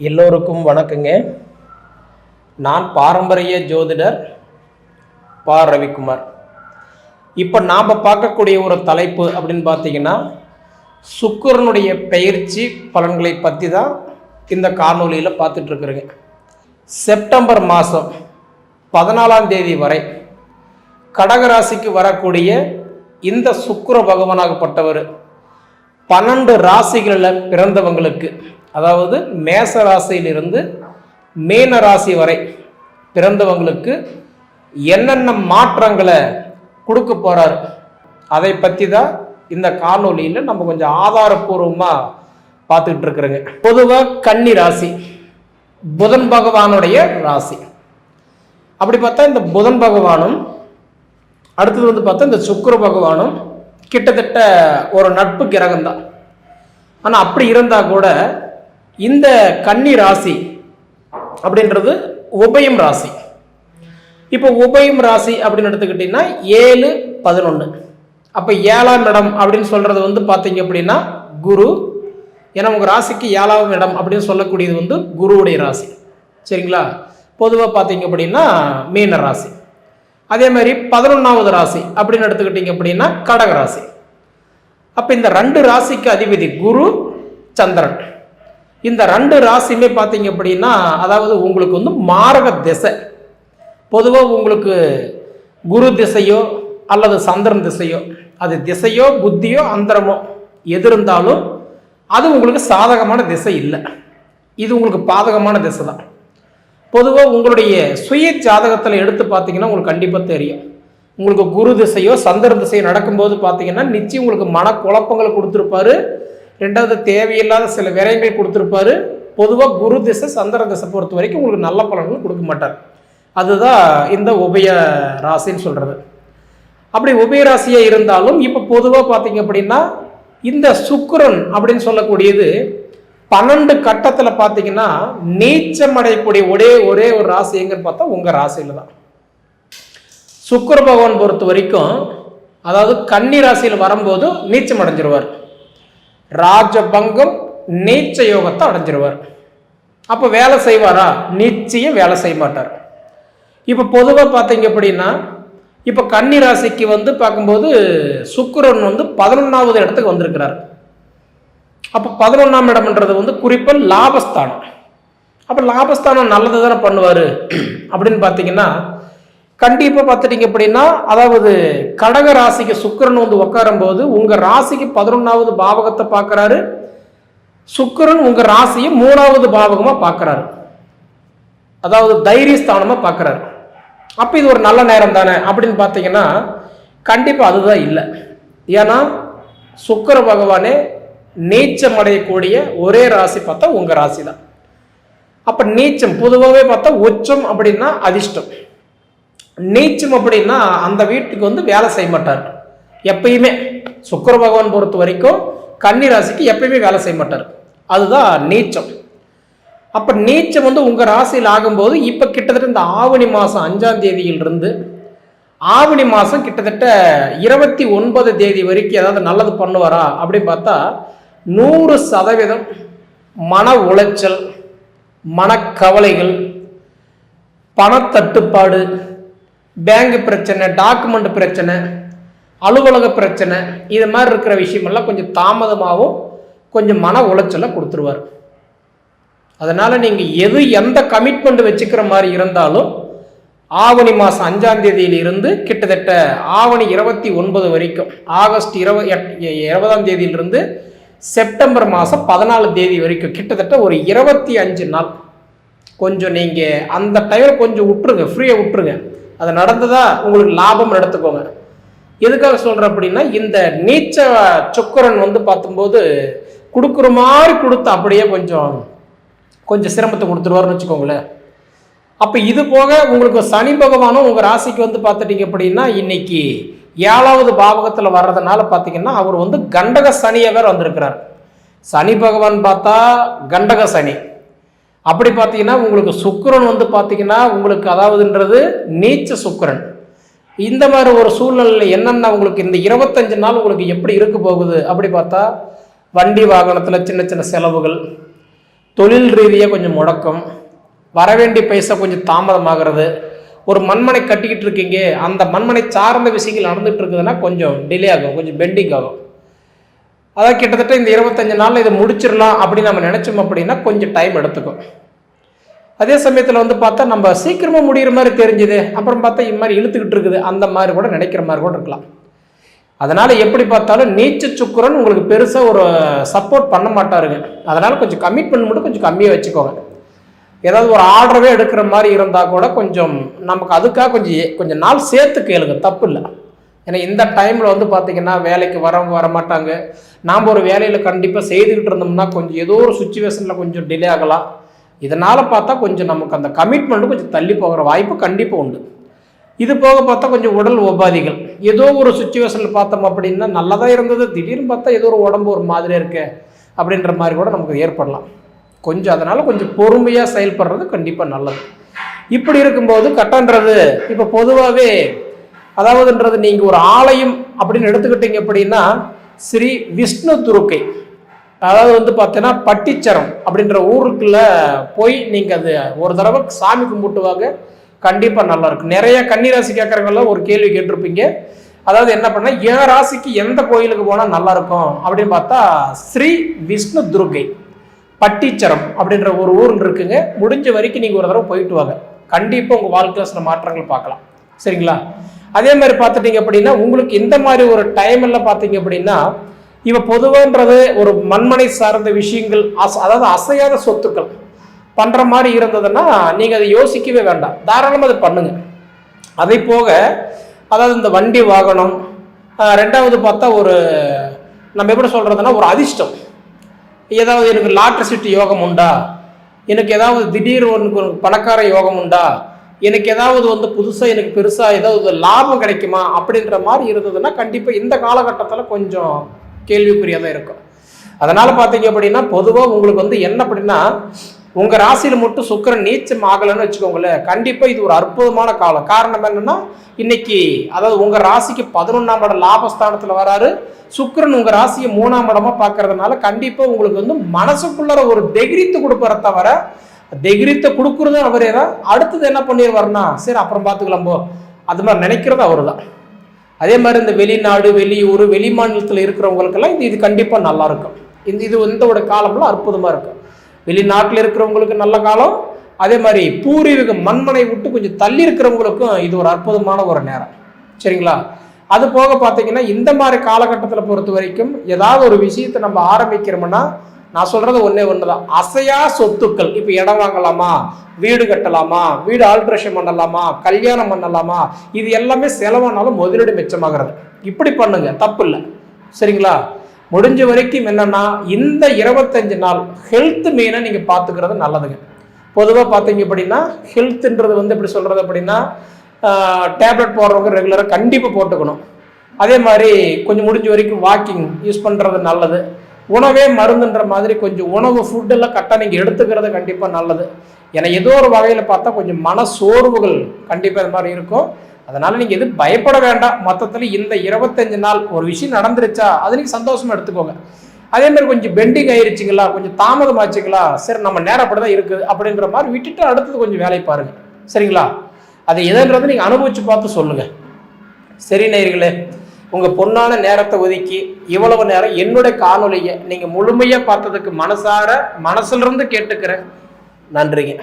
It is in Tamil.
எல்லோருக்கும் வணக்கங்க. நான் பாரம்பரிய ஜோதிடர் பா. ரவிக்குமார். இப்போ நாம் பார்க்கக்கூடிய ஒரு தலைப்பு அப்படின்னு பார்த்தீங்கன்னா சுக்கரனுடைய பயிற்சி பலன்களை பற்றி தான் இந்த காணொலியில் பார்த்துட்ருக்குறேங்க செப்டம்பர் மாதம் பதினாலாம் தேதி வரை கடகராசிக்கு வரக்கூடிய இந்த சுக்கர பகவானாகப்பட்டவர் பன்னெண்டு ராசிகளில் பிறந்தவங்களுக்கு அதாவது மேச ராசியிலிருந்து மீன ராசி வரை பிறந்தவங்களுக்கு என்னென்ன மாற்றங்களை கொடுக்க போகிறார் அதை பற்றி தான் இந்த காணொலியில் நம்ம கொஞ்சம் ஆதாரப்பூர்வமாக பார்த்துக்கிட்டு இருக்கிறோங்க. பொதுவாக கன்னி ராசி புதன் பகவானுடைய ராசி. அப்படி பார்த்தா இந்த புதன் பகவானும் அடுத்தது வந்து பார்த்தா இந்த சுக்கர பகவானும் கிட்டத்தட்ட ஒரு நட்பு கிரகம் தான் ஆனால் அப்படி இருந்தால் கூட இந்த கன்னி ராசி அப்படின்றது உபயம் ராசி. இப்போ உபயம் ராசி அப்படின்னு எடுத்துக்கிட்டிங்கன்னா ஏழு பதினொன்று அப்போ ஏழாம் இடம் அப்படின்னு சொல்கிறது வந்து பார்த்தீங்க அப்படின்னா குரு. ஏன்னா உங்கள் ராசிக்கு ஏழாம் இடம் அப்படின்னு சொல்லக்கூடியது வந்து குருவுடைய ராசி. சரிங்களா? பொதுவாக பார்த்தீங்க அப்படின்னா மீன ராசி. அதே மாதிரி பதினொன்றாவது ராசி அப்படின்னு எடுத்துக்கிட்டிங்க அப்படின்னா கடக ராசி. அப்போ இந்த ரெண்டு ராசிக்கு அதிபதி குரு சந்திரன். இந்த ரெண்டு ராசியுமே பார்த்தீங்க அப்படின்னா அதாவது உங்களுக்கு வந்து மாரக திசை. பொதுவாக உங்களுக்கு குரு திசையோ அல்லது சந்திரன் திசையோ அது திசையோ புத்தியோ அந்தரமோ எது இருந்தாலும் அது உங்களுக்கு சாதகமான திசை இல்லை. இது உங்களுக்கு பாதகமான திசை தான். பொதுவாக உங்களுடைய சுய ஜாதகத்தில் எடுத்து பார்த்தீங்கன்னா உங்களுக்கு கண்டிப்பாக தெரியும். உங்களுக்கு குரு திசையோ சந்திர திசையோ நடக்கும்போது பார்த்தீங்கன்னா நிச்சயம் உங்களுக்கு மனக்குழப்பங்களை கொடுத்துருப்பாரு. ரெண்டாவது தேவையில்லாத சில விரயங்கள் கொடுத்துருப்பாரு. பொதுவாக குரு திசை சந்திர திசை பொறுத்த வரைக்கும் உங்களுக்கு நல்ல பலன்கள் கொடுக்க மாட்டார். அதுதான் இந்த உபய ராசின்னு சொல்கிறது அப்படி உபய ராசியாக இருந்தாலும் இப்போ பொதுவாக பார்த்தீங்க அப்படின்னா இந்த சுக்கரன் அப்படின்னு சொல்லக்கூடியது பன்னெண்டு கட்டத்தில் பார்த்தீங்கன்னா நீச்சம் அடையக்கூடிய ஒரே ஒரே ஒரு ராசி எங்கன்னு பார்த்தா உங்கள் ராசியில் தான். சுக்கர பகவான் பொறுத்த வரைக்கும் அதாவது கன்னி ராசியில் வரும்போது நீச்சம் அடைஞ்சிருவார் ராஜபங்கம் நீச்ச யோகத்தை அடைஞ்சிருவார். அப்போ வேலை செய்வாரா? நிச்சயம் வேலை செய்ய மாட்டார். இப்போ பொதுவாக பார்த்தீங்க அப்படின்னா இப்போ கன்னி ராசிக்கு வந்து பார்க்கும்போது சுக்கரன் வந்து பதினொன்றாவது இடத்துக்கு வந்திருக்கிறார். அப்போ பதினொன்றாம் இடம்ன்றது வந்து குறிப்பாக லாபஸ்தானம். அப்போ லாபஸ்தானம் நல்லது தானே பண்ணுவார்? அப்படின்னு பார்த்தீங்கன்னா கண்டிப்பாக பார்த்துட்டீங்க அப்படின்னா அதாவது கடக ராசிக்கு சுக்கிரன் வந்து உட்காரும்போது உங்கள் ராசிக்கு பதினொன்றாவது பாவகத்தை பார்க்குறாரு. சுக்கரன் உங்கள் ராசியை மூணாவது பாவகமாக பார்க்குறாரு. அதாவது தைரியஸ்தானமாக பார்க்குறாரு. அப்போ இது ஒரு நல்ல நேரம் தானே? அப்படின்னு பார்த்தீங்கன்னா கண்டிப்பாக அதுதான் இல்லை. ஏன்னா சுக்கிர பகவானே நீச்சம் அடையக்கூடிய ஒரே ராசி பார்த்தா உங்கள் ராசி தான் அப்போ நீச்சம் பொதுவாகவே பார்த்தா உச்சம் அப்படின்னா அதிர்ஷ்டம். நீச்சம் அப்படின்னா அந்த வீட்டுக்கு வந்து வேலை செய்ய மாட்டார். எப்பயுமே சுக்கர பகவான் பொறுத்த வரைக்கும் கன்னி ராசிக்கு எப்பயுமே வேலை செய்ய மாட்டார். அதுதான் நீச்சம். அப்போ நீச்சம் வந்து உங்கள் ராசியில் ஆகும்போது இப்போ கிட்டத்தட்ட இந்த ஆவணி மாதம் அஞ்சாம் தேதியிலிருந்து ஆவணி மாதம் கிட்டத்தட்ட இருபத்தி ஒன்பது தேதி வரைக்கும் ஏதாவது நல்லது பண்ணுவாரா அப்படின்னு பார்த்தா நூறு சதவீதம் மன உளைச்சல் மனக்கவலைகள் பணத்தட்டுப்பாடு பேங்க் பிரச்சனை டாக்குமெண்ட் பிரச்சனை அலுவலக பிரச்சனை இது மாதிரி இருக்கிற விஷயமெல்லாம் கொஞ்சம் தாமதமாகவும் கொஞ்சம் மன உளைச்சலை கொடுத்துருவார். அதனால் நீங்கள் எது எந்த கமிட்மெண்ட் வச்சுக்கிற மாதிரி இருந்தாலும் ஆவணி மாதம் அஞ்சாம் தேதியிலிருந்து கிட்டத்தட்ட ஆவணி இருபத்தி ஒன்பது வரைக்கும் ஆகஸ்ட் இருப இருபதாம் தேதியிலிருந்து செப்டம்பர் மாதம் பதினாலு தேதி வரைக்கும் கிட்டத்தட்ட ஒரு இருபத்தி அஞ்சு நாள். கொஞ்சம் நீங்கள் அந்த டைமில் கொஞ்சம் விட்டுருங்க ஃப்ரீயாக விட்டுருங்க. அது நடந்ததா உங்களுக்கு லாபம் நடத்துக்கோங்க. எதுக்காக சொல்கிறேன் அப்படின்னா இந்த நீச்ச சொக்கரன் வந்து பார்த்தும்போது கொடுக்குற மாதிரி கொடுத்து அப்படியே கொஞ்சம் கொஞ்சம் சிரமத்தை கொடுத்துருவாருன்னு வச்சுக்கோங்களேன். அப்போ இது போக உங்களுக்கு சனி பகவானும் உங்கள் ராசிக்கு வந்து பார்த்துட்டீங்க அப்படின்னா இன்னைக்கு ஏழாவது பாவகத்தில் வர்றதுனால பார்த்தீங்கன்னா அவர் வந்து கண்டக சனியை வேற வந்திருக்கிறார். சனி பகவான் பார்த்தா கண்டக சனி. அப்படி பார்த்தீங்கன்னா உங்களுக்கு சுக்கரன் வந்து பார்த்தீங்கன்னா உங்களுக்கு அதாவதுன்றது நீச்ச சுக்கரன். இந்த மாதிரி ஒரு சூழ்நிலையில் என்னென்ன உங்களுக்கு இந்த இருபத்தஞ்சு நாள் உங்களுக்கு எப்படி இருக்க போகுது? அப்படி பார்த்தா வண்டி வாகனத்தில் சின்ன சின்ன செலவுகள் தொழில் ரீதியாக கொஞ்சம் முடக்கம் வர வேண்டிய பைசா கொஞ்சம் தாமதமாகிறது ஒரு மண்மனை கட்டிக்கிட்டு இருக்கீங்க அந்த மண்மனை சார்ந்த விஷயங்கள் நடந்துகிட்டு இருக்குதுன்னா கொஞ்சம் டிலே ஆகும் கொஞ்சம் பெண்டிங் ஆகும். அதான் கிட்டத்தட்ட இந்த இருபத்தஞ்சு நாளில் இதை முடிச்சிடலாம் அப்படின்னு நம்ம நினச்சோம் அப்படின்னா கொஞ்சம் டைம் எடுத்துக்கும். அதே சமயத்தில் வந்து பார்த்தா நம்ம சீக்கிரமாக முடிகிற மாதிரி தெரிஞ்சுது. அப்புறம் பார்த்தா இது மாதிரி இழுத்துக்கிட்டு இருக்குது. அந்த மாதிரி கூட நினைக்கிற மாதிரி கூட இருக்கலாம். அதனால் எப்படி பார்த்தாலும் நீச்ச சுக்குரன் உங்களுக்கு பெருசாக ஒரு சப்போர்ட் பண்ண மாட்டாருங்க. அதனால் கொஞ்சம் கமிட்மெண்ட் மட்டும் கொஞ்சம் கம்மியாக வச்சுக்கோங்க. ஏதாவது ஒரு ஆர்டரவே எடுக்கிற மாதிரி இருந்தால் கூட கொஞ்சம் நமக்கு அதுக்காக கொஞ்சம் கொஞ்சம் நாள் சேர்த்து கேளுங்க. தப்பு இல்லை. ஏன்னா இந்த டைமில் வந்து பார்த்தீங்கன்னா வேலைக்கு வரவங்க வர மாட்டாங்க நாம் ஒரு வேலையில் கண்டிப்பாக செய்துக்கிட்டு இருந்தோம்னா கொஞ்சம் ஏதோ ஒரு சுச்சுவேஷனில் கொஞ்சம் டிலே ஆகலாம். இதனால் பார்த்தா கொஞ்சம் நமக்கு அந்த கமிட்மெண்ட்டு கொஞ்சம் தள்ளி போகிற வாய்ப்பு கண்டிப்பாக உண்டு. இது போக பார்த்தா கொஞ்சம் உடல் உபாதிகள். ஏதோ ஒரு சுச்சுவேஷனில் பார்த்தோம் அப்படின்னா நல்லதாக இருந்தது திடீர்னு பார்த்தா ஏதோ ஒரு உடம்பு ஒரு மாதிரியாக இருக்கு அப்படின்ற மாதிரி கூட நமக்கு ஏற்படலாம். கொஞ்சம் அதனால் கொஞ்சம் பொறுமையாக செயல்படுறது கண்டிப்பாக நல்லது. இப்படி இருக்கும்போது கட்டன்றது இப்போ பொதுவாகவே அதாவதுன்றது நீங்கள் ஒரு ஆலயம் அப்படின்னு எடுத்துக்கிட்டீங்க அப்படின்னா ஸ்ரீ விஷ்ணு துருக்கை. அதாவது வந்து பார்த்தீங்கன்னா பட்டிச்சரம் அப்படின்ற ஊருக்குள்ளே போய் நீங்கள் அது ஒரு தடவை சாமி கும்பிட்டுவாங்க. கண்டிப்பாக நல்லாயிருக்கும் நிறைய கன்னிராசி கேட்குறவங்களாம் ஒரு கேள்வி கேட்டிருப்பீங்க. அதாவது என்ன பண்ணால் என் ராசிக்கு எந்த கோயிலுக்கு போனால் நல்லாயிருக்கும் அப்படின்னு பார்த்தா ஸ்ரீ விஷ்ணு துர்கை பட்டிச்சரம் அப்படின்ற ஒரு ஊர் இருக்குங்க. முடிஞ்ச வரைக்கும் நீங்கள் ஒரு தடவை போயிட்டு வாங்க. கண்டிப்பாக உங்கள் வாழ்க்கையில் சில மாற்றங்கள் பார்க்கலாம். சரிங்களா? அதே மாதிரி பார்த்துட்டீங்க அப்படின்னா உங்களுக்கு இந்த மாதிரி ஒரு டைமில் பார்த்தீங்க அப்படின்னா இவ பொதுவான்றது ஒரு மண்மனை சார்ந்த விஷயங்கள் அச அதாவது அசையாத சொத்துக்கள் பண்ணுற மாதிரி இருந்ததுன்னா நீங்கள் அதை யோசிக்கவே வேண்டாம். தாராளமாக அதை பண்ணுங்கள் அதை போக அதாவது இந்த வண்டி வாகனம் ரெண்டாவது பார்த்தா ஒரு நம்ம எப்படி சொல்கிறதுனா ஒரு அதிர்ஷ்டம். ஏதாவது எனக்கு லாட்ரி சிட்டி யோகம் உண்டா? எனக்கு ஏதாவது திடீர் ஒன்று பணக்கார யோகம் உண்டா? எனக்கு ஏதாவது வந்து புதுசாக எனக்கு பெருசாக ஏதாவது லாபம் கிடைக்குமா அப்படின்ற மாதிரி இருந்ததுன்னா கண்டிப்பாக இந்த காலகட்டத்தில் கொஞ்சம் கேள்விக்குறியாக தான் இருக்கும். அதனால் பார்த்தீங்க அப்படின்னா பொதுவாக உங்களுக்கு வந்து என்ன அப்படின்னா உங்கள் ராசியில் மட்டும் சுக்கிரன் நீச்சம் ஆகலைன்னு வச்சுக்கோங்களேன். கண்டிப்பாக இது ஒரு அற்புதமான காலம். காரணம் என்னென்னா இன்னைக்கு அதாவது உங்கள் ராசிக்கு பதினொன்றாம் இடம் லாபஸ்தானத்தில் வராரு. சுக்கிரன் உங்கள் ராசியை மூணாம் இடமா பார்க்கறதுனால கண்டிப்பாக உங்களுக்கு வந்து மனசுக்குள்ளார ஒரு தைரியத்து கொடுப்பற தவிர தெகிரித்தை கொடுக்குறது அவரே தான். அடுத்தது என்ன பண்ணிடுவார்னா சரி அப்புறம் பார்த்துக்கலாம் போ. அது மாதிரி நினைக்கிறது அவர் தான். அதே மாதிரி இந்த வெளிநாடு வெளியூர் வெளி மாநிலத்தில் இருக்கிறவங்களுக்கெல்லாம் இது இது கண்டிப்பாக நல்லா இருக்கும். இந்த இது இந்தோட காலம்லாம் அற்புதமாக இருக்கும். வெளிநாட்டில் இருக்கிறவங்களுக்கு நல்ல காலம் அதே மாதிரி பூர்வீக மண்மனை விட்டு கொஞ்சம் தள்ளி இருக்கிறவங்களுக்கும் இது ஒரு அற்புதமான ஒரு நேரம். சரிங்களா? அது போக பார்த்தீங்கன்னா இந்த மாதிரி காலகட்டத்தில் பொறுத்த வரைக்கும் ஏதாவது ஒரு விஷயத்தை நம்ம ஆரம்பிக்கிறோம்னா நான் சொல்றது ஒன்றே ஒன்று தான் அசையா சொத்துக்கள் இப்போ இடம் வாங்கலாமா? வீடு கட்டலாமா? வீடு ஆல்ட்ரேஷன் பண்ணலாமா? கல்யாணம் பண்ணலாமா? இது எல்லாமே செலவானாலும் முதலீடு மிச்சமாகிறது. இப்படி பண்ணுங்க தப்பு இல்லை. சரிங்களா? முடிஞ்ச வரைக்கும் என்னன்னா இந்த இருபத்தஞ்சு நாள் ஹெல்த் மெயினாக நீங்கள் பார்த்துக்கிறது நல்லதுங்க. பொதுவாக பார்த்தீங்க அப்படின்னா ஹெல்த்ன்றது வந்து எப்படி சொல்கிறது அப்படின்னா டேப்லெட் போடுறவங்க ரெகுலராக கண்டிப்பாக போட்டுக்கணும். அதே மாதிரி கொஞ்சம் முடிஞ்ச வரைக்கும் வாக்கிங் யூஸ் பண்ணுறது நல்லது. உணவே மருந்துன்ற மாதிரி கொஞ்சம் உணவு ஃபுட்டெல்லாம் கரெக்டாக நீங்கள் எடுத்துக்கிறது கண்டிப்பாக நல்லது. ஏன்னா ஏதோ ஒரு வகையில் பார்த்தா கொஞ்சம் மன சோர்வுகள் கண்டிப்பாக இது மாதிரி இருக்கும். அதனால் நீங்கள் எதுவும் பயப்பட வேண்டாம். மொத்தத்தில் இந்த இருபத்தஞ்சு நாள் ஒரு விஷயம் நடந்துருச்சா அது நீங்கள் சந்தோஷமாக எடுத்துக்கோங்க. அதே மாதிரி கொஞ்சம் பெண்டிங் ஆயிருச்சுங்களா கொஞ்சம் தாமதம் ஆச்சுங்களா சரி நம்ம நேரம் அப்படி தான் இருக்குது அப்படின்ற மாதிரி விட்டுட்டு அடுத்தது கொஞ்சம் வேலையை பாருங்கள் சரிங்களா? அது எதுன்றது நீங்கள் அனுபவிச்சு பார்த்து சொல்லுங்கள் சரி நேயர்களே உங்கள் பொண்ணான நேரத்தை ஒதுக்கி இவ்வளவு நேரம் என்னுடைய காணொலியை நீங்கள் முழுமையாக பார்த்ததுக்கு மனசார மனசுலிருந்து கேட்டுக்கிறேன். நன்றிங்க.